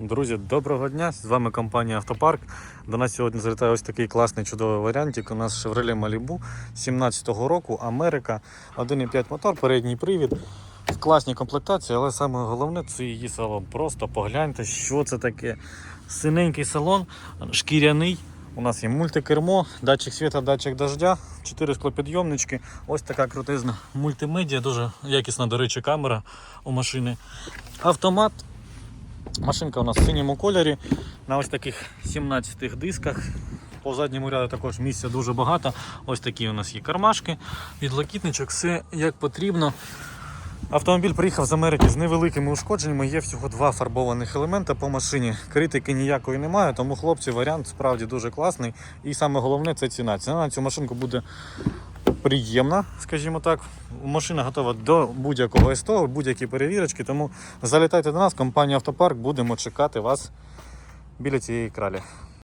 Друзі, доброго дня! З вами компанія Автопарк. До нас сьогодні залітає ось такий класний чудовий варіантик. У нас Chevrolet Malibu 17-го року, Америка, 1,5 мотор, передній привід. В класній комплектації, але саме головне це її салон. Просто погляньте, що це таке. Синенький салон, шкіряний. У нас є мультикермо, датчик світа, датчик дождя, 4 склопідйомнички. Ось така крутизна мультимедіа, дуже якісна, до речі, камера у машини. Автомат Машинка у нас в синьому кольорі на ось таких 17 дисках. По задньому ряду також місця дуже багато. Ось такі у нас є кармашки, підлокітничок, все як потрібно. Автомобіль приїхав з Америки з невеликими ушкодженнями. Є всього два фарбованих елемента по машині. Критики ніякої немає, тому хлопці варіант справді дуже класний. І саме головне це ціна. Ціна на цю машинку буде приємна, скажімо так. Машина готова до будь-якого СТО, будь-які перевірочки. Тому залітайте до нас, компанія Автопарк, будемо чекати вас біля цієї кралі.